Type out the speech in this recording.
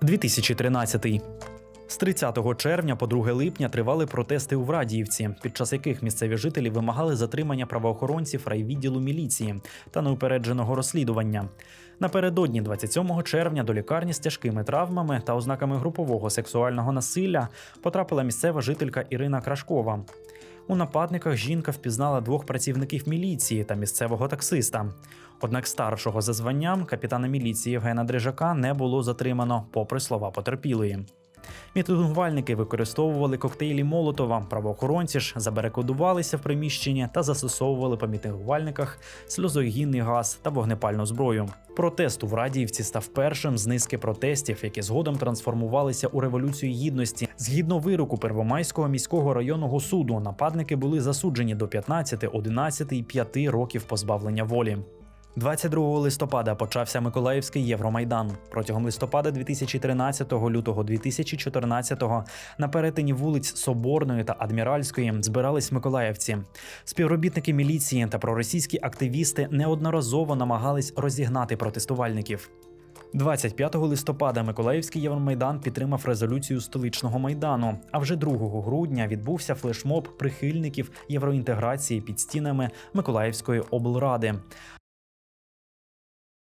2013. З 30 червня по 2 липня тривали протести у Врадіївці, під час яких місцеві жителі вимагали затримання правоохоронців райвідділу міліції та неупередженого розслідування. Напередодні 27 червня до лікарні з тяжкими травмами та ознаками групового сексуального насилля потрапила місцева жителька Ірина Крашкова. У нападниках жінка впізнала двох працівників міліції та місцевого таксиста. Однак старшого за званням капітана міліції Євгена Дрижака не було затримано, попри слова потерпілої. Мітингувальники використовували коктейлі Молотова. Правоохоронці ж забарикадувалися в приміщенні та застосовували по мітингувальниках сльозогінний газ та вогнепальну зброю. Протест у Врадіївці став першим з низки протестів, які згодом трансформувалися у революцію гідності. Згідно вироку Первомайського міського районного суду, нападники були засуджені до 15, 11 і 5 років позбавлення волі. 22 листопада почався Миколаївський Євромайдан. Протягом листопада 2013 лютого 2014 на перетині вулиць Соборної та Адміральської збирались миколаївці. Співробітники міліції та проросійські активісти неодноразово намагались розігнати протестувальників. 25 листопада Миколаївський Євромайдан підтримав резолюцію столичного майдану. А вже 2 грудня відбувся флешмоб прихильників євроінтеграції під стінами Миколаївської облради.